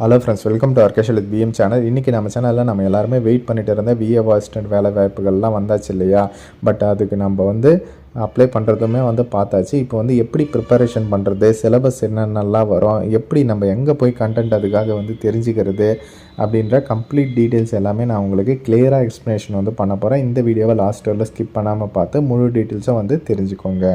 Hello friends welcome to அர்கேஷல் with PM channel இன்றைக்கி நம்ம சேனலில் நம்ம எல்லாருமே வெயிட் பண்ணிட்டு இருந்த விஏஓ அசிஸ்டன்ட் வேலை வாய்ப்புகள்லாம் வந்தாச்சு இல்லையா? பட் அதுக்கு நம்ம வந்து அப்ளை பண்ணுறதுமே வந்து பார்த்தாச்சு. இப்போ வந்து எப்படி ப்ரிப்பரேஷன் பண்ணுறது சிலபஸ் என்னென்னலாம் வரும்? எப்படி நம்ம எங்கே போய் கண்டென்ட் அதுக்காக வந்து தெரிஞ்சுக்கிறது? அப்படின்ற கம்ப்ளீட் டீட்டெயில்ஸ் எல்லாமே நான் உங்களுக்கு கிளியராக எக்ஸ்ப்ளனேஷன் வந்து பண்ண போகிறேன் இந்த வீடியோவை லாஸ்ட் வரல ஸ்கிப் பண்ணாமல் பார்த்து முழு டீட்டெயில்ஸும் வந்து தெரிஞ்சுக்கோங்க.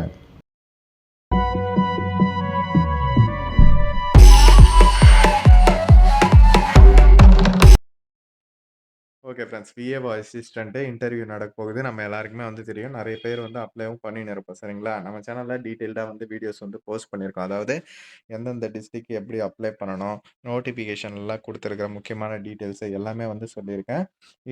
Okay friends. VAO assistant interview நடக்க போகுது. நம்ம எல்லாருக்குமே வந்து தெரியும். நிறைய பேர் வந்து அப்ளைவும் பண்ணின்னு இருப்போம். சரிங்களா? நம்ம சேனலில் டீட்டெயில்டாக வந்து வீடியோஸ் வந்து போஸ்ட் பண்ணியிருக்கோம். அதாவது எந்தெந்த டிஸ்ட்ரிக்ட் எப்படி அப்ளை பண்ணணும் நோட்டிஃபிகேஷன்லாம் கொடுத்துருக்குற முக்கியமான டீட்டெயில்ஸு எல்லாமே வந்து சொல்லியிருக்கேன்.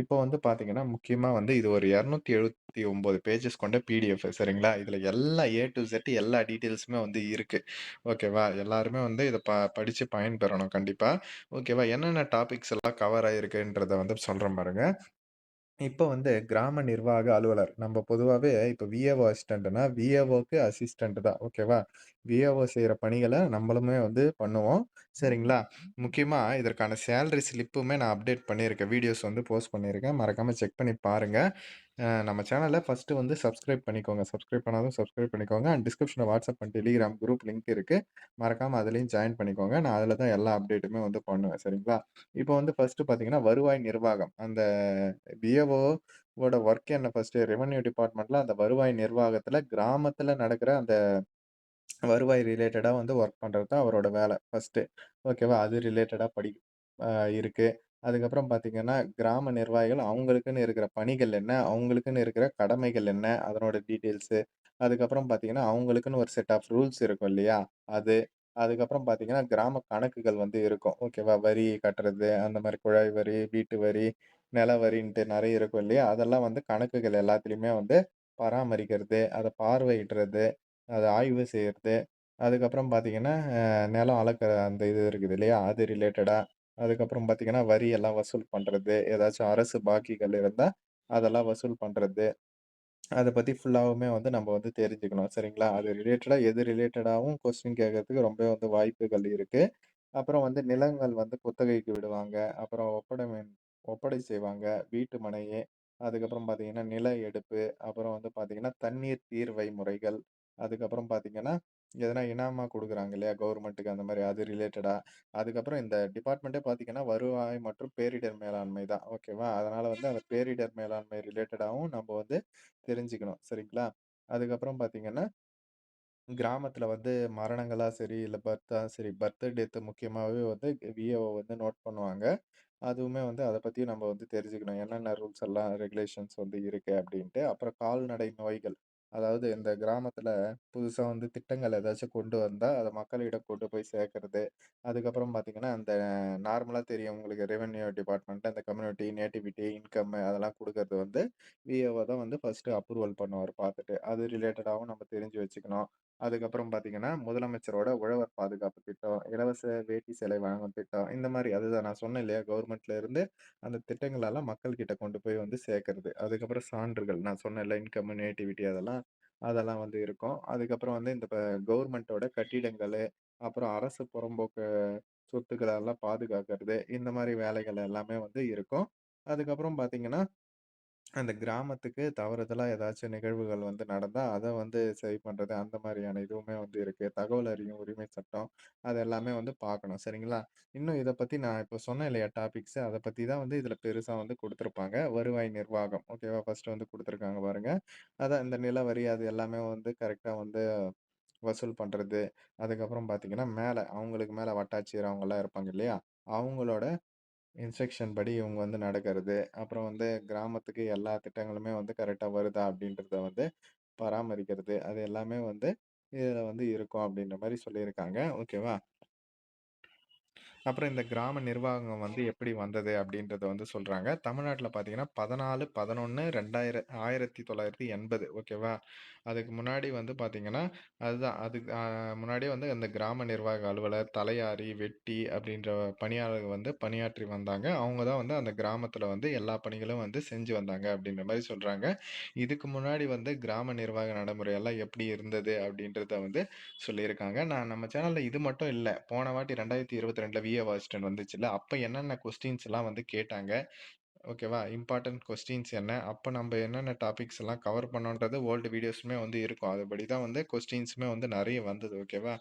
இப்போ வந்து பார்த்தீங்கன்னா முக்கியமாக வந்து இது ஒரு இரநூத்தி எழுபத்தி ஒம்பது பேஜஸ் கொண்ட பிடிஎஃப் சரிங்களா? இதில் எல்லா ஏ டு செட் எல்லா டீட்டெயில்ஸுமே வந்து இருக்குது ஓகேவா? எல்லாருமே வந்து இதை ப படித்து பயன்பெறணும் கண்டிப்பாக ஓகேவா? என்னென்ன டாபிக்ஸ் எல்லாம் கவர் ஆகிருக்குன்றத வந்து சொல்கிறேன் பாருங்க. இப்போ வந்து கிராம நிர்வாக அலுவலர் நம்ம பொதுவாகவே இப்போ விஏஓ அசிஸ்டண்ட்னா விஏஓக்கு அசிஸ்டண்ட் தான். ஓகேவா விஏஓ செய்கிற பணிகளை நம்மளுமே வந்து பண்ணுவோம். சரிங்களா? முக்கியமாக இதற்கான சேலரி ஸ்லிப்புமே நான் அப்டேட் பண்ணியிருக்கேன். வீடியோஸ் வந்து போஸ்ட் பண்ணியிருக்கேன். மறக்காமல் செக் பண்ணி பாருங்கள் நம்ம சேனலை ஃபஸ்ட்டு வந்து சப்ஸ்கிரைப் பண்ணிக்கோங்க. சப்ஸ்கிரைப் பண்ணாலும் சப்ஸ்கிரைப் பண்ணிக்கோங்க. அண்ட் டிஸ்கிரிப்ஷனில் WhatsApp and Telegram group link இருக்குது மறக்காமல் அதுலேயும் ஜாயின் பண்ணிக்கோங்க. நான் அதில் தான் எல்லா அப்டேட்டுமே வந்து பண்ணுவேன். சரிங்களா? இப்போ வந்து ஃபஸ்ட்டு பார்த்தீங்கன்னா வருவாய் நிர்வாகம். அந்த விஏஓ ஓட ஒர்க் என்ன ஃபஸ்ட்டு ரெவென்யூ டிபார்ட்மெண்ட்டில் அந்த வருவாய் நிர்வாகத்தில் கிராமத்தில் நடக்கிற அந்த வருவாய் ரிலேட்டடாக வந்து ஒர்க் பண்ணுறது தான் அவரோட வேலை. ஃபஸ்ட்டு ஓகேவா அது ரிலேட்டடாக படி இருக்குது இருக்கு. அதுக்கப்புறம் பார்த்தீங்கன்னா கிராம நிர்வாகிகள் அவங்களுக்குன்னு இருக்கிற பணிகள் என்ன? அவங்களுக்குன்னு இருக்கிற கடமைகள் என்ன? அதனோட டீட்டெயில்ஸு அதுக்கப்புறம் பார்த்தீங்கன்னா அவங்களுக்குன்னு ஒரு செட் ஆஃப் ரூல்ஸ் இருக்கும் இல்லையா? அது. அதுக்கப்புறம் பார்த்தீங்கன்னா கிராம கணக்குகள் வந்து இருக்கும். ஓகேவா வரி கட்டுறது அந்த மாதிரி குழாய் வரி வீட்டு வரி நில வரின்ட்டு நிறைய இருக்கும் இல்லையா? அதெல்லாம் வந்து கணக்குகள் எல்லாத்துலேயுமே வந்து பராமரிக்கிறது அதை பார்வையிடுறது அதை ஆய்வு செய்கிறது அதுக்கப்புறம் பார்த்திங்கன்னா நிலம் அளக்கிற அந்த இது இருக்குது இல்லையா? அது ரிலேட்டடாக அதுக்கப்புறம் பார்த்திங்கன்னா வரி எல்லாம் வசூல் பண்ணுறது ஏதாச்சும் அரசு பாக்கிகள் இருந்தால் அதெல்லாம் வசூல் பண்ணுறது அதை பற்றி ஃபுல்லாகவுமே வந்து நம்ம வந்து தெரிஞ்சுக்கணும். சரிங்களா? அது ரிலேட்டடாக எது ரிலேட்டடாகவும் கொஸ்டின் கேட்கறதுக்கு ரொம்ப வந்து வாய்ப்புகள் இருக்குது அப்புறம் வந்து நிலங்கள் வந்து குத்தகைக்கு விடுவாங்க. அப்புறம் ஒப்படை ஒப்படை செய்வாங்க. வீட்டு மனையே அதுக்கப்புறம் பார்த்தீங்கன்னா நில எடுப்பு அப்புறம் வந்து பார்த்தீங்கன்னா தண்ணீர் தீர்வை முறைகள் அதுக்கப்புறம் பார்த்தீங்கன்னா எதனா இனாமா கொடுக்குறாங்க இல்லையா கவர்மெண்ட்டுக்கு அந்த மாதிரி அது ரிலேட்டடாக அதுக்கப்புறம் இந்த டிபார்ட்மெண்ட்டே பார்த்தீங்கன்னா, வருவாய் மற்றும் பேரிடர் மேலாண்மை தான். ஓகேவா? அதனால் வந்து அந்த பேரிடர் மேலாண்மை ரிலேட்டடாகவும் நம்ம வந்து தெரிஞ்சுக்கணும். சரிங்களா? அதுக்கப்புறம் பார்த்தீங்கன்னா, கிராமத்தில் வந்து மரணங்களாக சரி, இல்லை பர்த்தா சரி, பர்த், டேத்து முக்கியமாகவே வந்து விஏஓ வந்து நோட் பண்ணுவாங்க. அதுவுமே வந்து அதை பற்றியும் நம்ம வந்து தெரிஞ்சுக்கணும். என்னென்ன ரூல்ஸ் எல்லாம் ரெகுலேஷன்ஸ் வந்து இருக்குது அப்படின்ட்டு அப்புறம் கால்நடை நோய்கள். அதாவது இந்த கிராமத்தில் புதுசா வந்து திட்டங்கள் ஏதாச்சும் கொண்டு வந்தா, அத மக்களிடம் கொண்டு போய் சேர்க்கறது. அதுக்கப்புறம் பார்த்தீங்கன்னா, அந்த நார்மலா தெரியும் உங்களுக்கு ரெவென்யூ டிபார்ட்மெண்ட்ல அந்த கம்யூனிட்டி, நேட்டிவிட்டி, இன்கம் அதெல்லாம் குடுக்கறது வந்து விஏஓ தான் வந்து ஃபர்ஸ்ட்டு அப்ரூவல் பண்ணுவாரு பார்த்துட்டு. அது ரிலேட்டடாவும் நம்ம தெரிஞ்சு வச்சுக்கணும். அதுக்கப்புறம் பார்த்தீங்கன்னா, முதலமைச்சரோட உழவர் பாதுகாப்பு திட்டம், இலவச வேட்டி சேலை வழங்கும் திட்டம், இந்த மாரி அதுதான் நான் சொன்னேன் இல்லையா? கவர்மெண்ட்ல இருந்து அந்த திட்டங்களெல்லாம் மக்கள்கிட்ட கொண்டு போய் வந்து சேர்க்கறது. அதுக்கப்புறம் சான்றுகள் நான் சொன்னேன்ல இன்கம், நேட்டிவிட்டி அதெல்லாம் அதெல்லாம் வந்து இருக்கும். அதுக்கப்புறம் வந்து இந்த ப கவர்மெண்ட்டோட கட்டிடங்களு, அப்புறம் அரசு புறம்போக்கு சொத்துக்களெல்லாம் பாதுகாக்கிறது, இந்த மாரி வேலைகள் எல்லாமே வந்து இருக்கும். அதுக்கப்புறம் பார்த்தீங்கன்னா அந்த கிராமத்துக்கு தவறுதலா ஏதாச்சும் நிகழ்வுகள் வந்து நடந்தா, அத வந்து சரி பண்றது, அந்த மாதிரியான இதுவுமே வந்து இருக்கு. தகவல் அறியும் உரிமை சட்டம், அது எல்லாமே வந்து பார்க்கணும். சரிங்களா? இன்னும் இத பத்தி நான் இப்ப சொன்னேன் இல்லையா டாபிக்ஸு, அத பத்தி தான் வந்து இதுல பெருசா வந்து கொடுத்துருப்பாங்க வருவாய் நிர்வாகம். ஓகேவா? ஃபர்ஸ்ட்டு வந்து கொடுத்துருக்காங்க பாருங்க. அதான் இந்த நிலவரி அது எல்லாமே வந்து கரெக்ட்டா வந்து வசூல் பண்றது. அதுக்கப்புறம் பார்த்தீங்கன்னா, மேல அவங்களுக்கு மேல வட்டாட்சியர் அவங்கலாம் இருப்பாங்க இல்லையா? அவங்களோட இன்ஸ்ட்ரக்ஷன் படி இவங்க வந்து நடக்கிறது. அப்புறம் வந்து கிராமத்துக்கு எல்லா திட்டங்களுமே வந்து கரெக்ட்டா வருதா அப்படின்றத வந்து பராமரிக்கிறது. அது எல்லாமே வந்து இதுல வந்து இருக்கும் அப்படின்ற மாரி சொல்லியிருக்காங்க. ஓகேவா? அப்புறம் இந்த கிராம நிர்வாகம் வந்து எப்படி வந்தது அப்படின்றத வந்து சொல்றாங்க. தமிழ்நாட்டில் பார்த்தீங்கன்னா 14, 11, 2000 1980 ஓகேவா? அதுக்கு முன்னாடி வந்து பார்த்தீங்கன்னா, அதுதான் அதுக்கு முன்னாடியே வந்து அந்த கிராம நிர்வாக அலுவலர், தலையாரி, வெட்டி அப்படின்ற பணியாளர்கள் வந்து பணியாற்றி வந்தாங்க. அவங்க தான் வந்து அந்த கிராமத்தில் வந்து எல்லா பணிகளும் வந்து செஞ்சு வந்தாங்க அப்படின்ற மாதிரி சொல்றாங்க. இதுக்கு முன்னாடி வந்து கிராம நிர்வாக நடைமுறை எல்லாம் எப்படி இருந்தது அப்படின்றத வந்து சொல்லியிருக்காங்க. நான் நம்ம சேனலில் இது மட்டும் இல்லை போன வாட்டி 2022ல விஏஓ அசிஸ்டன்ட் வந்துச்சுல்ல, அப்போ என்னென்ன கொஸ்டின்ஸ் எல்லாம் வந்து கேட்டாங்க. ஓகேவா? இம்பார்ட்டன்ட் கொஸ்டின்ஸ் என்ன? அப்போ நம்ம என்னென்ன டாபிக்ஸ் எல்லாம் கவர் பண்ணோன்றது ஓல்டு வீடியோஸுமே வந்து இருக்கும். அதுபடி தான் வந்து கொஸ்டின்ஸுமே வந்து நிறைய வந்தது. ஓகேவா?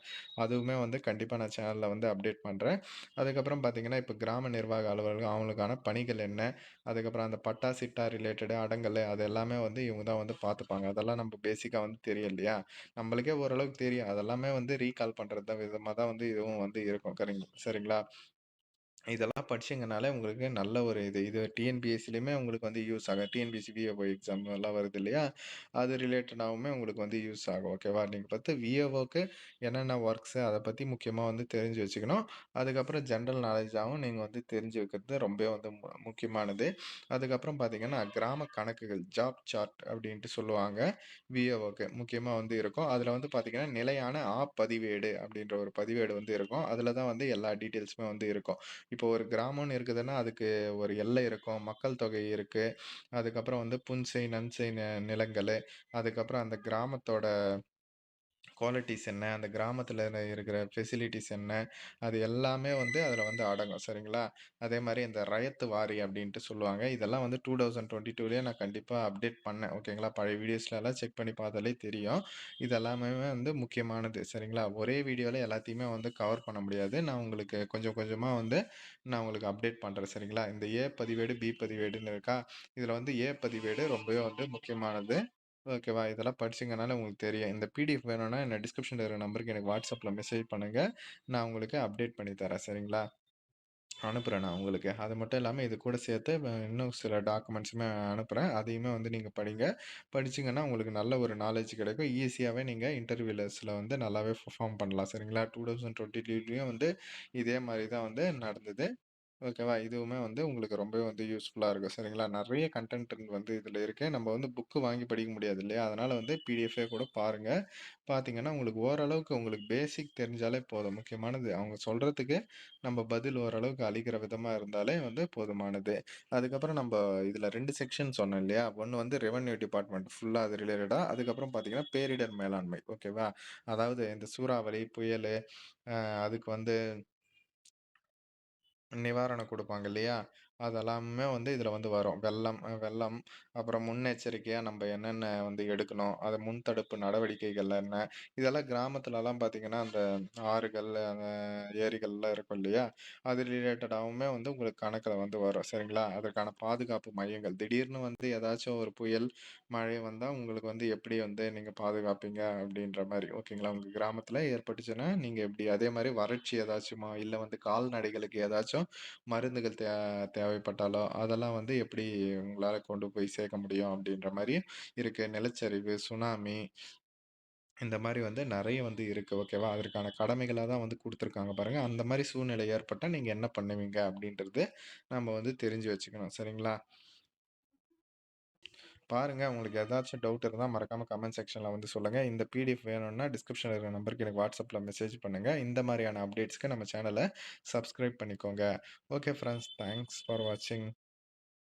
அதுவுமே வந்து கண்டிப்பாக நான் சேனலில் வந்து அப்டேட் பண்ணுறேன் அதுக்கப்புறம் பார்த்தீங்கன்னா, இப்போ கிராம நிர்வாக அலுவலர்கள் அவங்களுக்கான பணிகள் என்ன? அதுக்கப்புறம் அந்த பட்டா, சிட்டா ரிலேட்டடு அடங்கல் அது எல்லாமே வந்து இவங்க தான் வந்து பார்த்துப்பாங்க. அதெல்லாம் நம்ம பேசிக்காக வந்து தெரியும் இல்லையா? நம்மளுக்கே ஓரளவுக்கு தெரியும். அதெல்லாமே வந்து ரீகால் பண்ணுறது தான் விதமாக தான் வந்து இதுவும் வந்து இருக்கும். கரெங் சரிங்களா? இதெல்லாம் படிச்சீங்கனாலே உங்களுக்கு நல்ல ஒரு இது. இது டிஎன்பிஎஸ்சிலயுமே உங்களுக்கு வந்து யூஸ் ஆகும். டிஎன்பிஎஸ்சி விஏஓ எக்ஸாம் எல்லாம் வருது இல்லையா? அது ரிலேட்டடாவுமே உங்களுக்கு வந்து யூஸ் ஆகும். ஓகேவா? நீங்க பார்த்து விஏஓக்கு என்னென்ன ஒர்க்ஸு அத பத்தி முக்கியமா வந்து தெரிஞ்சு வச்சுக்கணும். அதுக்கப்புறம் ஜென்ரல் நாலேட்ஜாவும் நீங்க வந்து தெரிஞ்சு வைக்கிறது ரொம்பவே வந்து மு முக்கியமானது. அதுக்கப்புறம் பார்த்தீங்கன்னா, கிராம கணக்குகள் ஜாப் சார்ட் அப்படின்ட்டு சொல்லுவாங்க. விஏஓக்கு முக்கியமா வந்து இருக்கும். அதில் வந்து பார்த்தீங்கன்னா, நிலையான ஆ பதிவேடு அப்படின்ற ஒரு பதிவேடு வந்து இருக்கும். அதில் தான் வந்து எல்லா டீட்டெயில்ஸுமே வந்து இருக்கும். இப்போ ஒரு கிராமம்னு இருக்குதுன்னா, அதுக்கு ஒரு எல்லை இருக்கும். மக்கள் தொகை இருக்கு. அதுக்கப்புறம் வந்து புன்செய், நன்செய் ந அதுக்கப்புறம் அந்த கிராமத்தோட குவாலிட்டிஸ் என்ன? அந்த கிராமத்தில் இருக்கிற ஃபெசிலிட்டிஸ் என்ன? அது எல்லாமே வந்து அதில் வந்து அடங்கும். சரிங்களா? அதே மாதிரி இந்த ரயத்து வாரி அப்படின்ட்டு சொல்லுவாங்க. இதெல்லாம் வந்து 2022லயே நான் கண்டிப்பாக அப்டேட் பண்ணேன். ஓகேங்களா? பழைய வீடியோஸ்லலாம் செக் பண்ணி பார்த்தாலே தெரியும். இது எல்லாமே வந்து முக்கியமானது. சரிங்களா? ஒரே வீடியோவில் எல்லாத்தையுமே வந்து கவர் பண்ண முடியாது. நான் உங்களுக்கு கொஞ்சம் கொஞ்சமாக வந்து நான் உங்களுக்கு அப்டேட் பண்ணுறேன் சரிங்களா? இந்த ஏ பதிவேடு, பி பதிவேடுன்னு இருக்கா? இதில் வந்து ஏ பதிவேடு ரொம்பவே வந்து முக்கியமானது. ஓகேவா? இதெல்லாம் படிச்சிங்கனால உங்களுக்கு தெரியும். இந்த பிடிஎஃப் வேணும்னா என்ன டிஸ்கிரிப்ஷன்ல இருக்கிற நம்பருக்கு எனக்கு வாட்ஸ்அப்பில் மெசேஜ் பண்ணுங்கள் நான் உங்களுக்கு அப்டேட் பண்ணி தரேன். சரிங்களா? அனுப்புகிறேன் நான் உங்களுக்கு. அது மட்டும் இல்லாமல் இது கூட சேர்த்து இன்னும் சில டாக்குமெண்ட்ஸுமே அனுப்புகிறேன் அதையுமே வந்து நீங்கள் படிங்க. படிச்சிங்கன்னா உங்களுக்கு நல்ல ஒரு நாலேஜ் கிடைக்கும். ஈஸியாகவே நீங்கள் இன்டர்வியூலர்ஸில் வந்து நல்லாவே பர்ஃபார்ம் பண்ணலாம். சரிங்களா? 2022லயும் வந்து இதே மாதிரி தான் வந்து நடந்தது. ஓகேவா? இதுவுமே வந்து உங்களுக்கு ரொம்பவே வந்து யூஸ்ஃபுல்லா இருக்கும். சரிங்களா? நெறைய கன்டென்ட் வந்து இதுல இருக்கு. நம்ம வந்து புக்கு வாங்கி படிக்க முடியாது இல்லையா? அதனால வந்து பிடிஎஃப்பே கூட பாருங்க. பார்த்தீங்கன்னா, உங்களுக்கு ஓரளவுக்கு உங்களுக்கு பேசிக் தெரிஞ்சாலே போதும். முக்கியமானது அவங்க சொல்றதுக்கு நம்ம பதில் ஓரளவுக்கு அளிக்கிற விதமா இருந்தாலே வந்து போதுமானது. அதுக்கப்புறம் நம்ப இதுல 2 செக்ஷன் சொன்னேன் இல்லையா? ஒண்ணு வந்து ரெவன்யூ டிபார்ட்மெண்ட் ஃபுல்லா அது ரிலேட்டடா. அதுக்கப்புறம் பார்த்தீங்கன்னா, பேரிடர் மேலாண்மை. ஓகேவா? அதாவது இந்த சூறாவளி, புயலு அ அதுக்கு வந்து நிவாரணம் குடுப்பாங்க இல்லையா? அதெல்லாமே வந்து இதுல வந்து வரும். வெள்ளம் அ வெள்ளம், அப்புறம் முன்னெச்சரிக்கையா நம்ப என்னென்ன வந்து எடுக்கணும்? அது முன் தடுப்பு நடவடிக்கைகள் என்ன? இதெல்லாம் கிராமத்துலலாம் பார்த்தீங்கன்னா, அந்த ஆறுகள், அந்த ஏரிகள்லாம் இருக்கும் இல்லையா? அது ரிலேட்டடாவுமே வந்து உங்களுக்கு கணக்குல வந்து வரும். சரிங்களா? அதற்கான பாதுகாப்பு மையங்கள். திடீர்னு வந்து ஏதாச்சும் ஒரு புயல், மழை வந்தா உங்களுக்கு வந்து எப்படி வந்து நீங்க பாதுகாப்பீங்க? அப்படின்ற மாரி. ஓகேங்களா? உங்க கிராமத்துல ஏற்பட்டுச்சுன்னா, நீங்க எப்படி? அதே மாரி வறட்சி ஏதாச்சுமா? இல்ல வந்து கால்நடைகளுக்கு ஏதாச்சும் மருந்துகள் தே தேவைப்பட்டாலோ, அதெல்லாம் வந்து எப்படி உங்களால் கொண்டு போய் சேர்க்க முடியும்? அப்படின்ற மாதிரி இருக்குது நிலச்சரிவு, சுனாமி இந்த மாதிரி வந்து நிறைய வந்து இருக்குது ஓகேவா? அதற்கான கடமைகளாக தான் வந்து கொடுத்துருக்காங்க பாருங்கள் அந்த மாதிரி சூழ்நிலை ஏற்பட்டால் நீங்கள் என்ன பண்ணுவீங்க? அப்படின்றது நம்ம வந்து தெரிஞ்சு வச்சுக்கணும். சரிங்களா? பாருங்கள் உங்களுக்கு ஏதாச்சும் டவுட் இருந்தால் மறக்காமல் கமெண்ட் செக்ஷனில் வந்து சொல்லுங்கள் இந்த பிடிஎஃப் வேணும்னா டிஸ்கிரிப்ஷனில் இருக்கிற நம்பருக்கு எனக்கு வாட்ஸ்அப்பில் மெசேஜ் பண்ணுங்கள் இந்த மாதிரியான அப்டேட்ஸ்க்கு நம்ம சேனலை சப்ஸ்கிரைப் பண்ணிக்கோங்க. ஓகே ஃப்ரெண்ட்ஸ் தேங்க்ஸ் ஃபார் வாட்சிங்.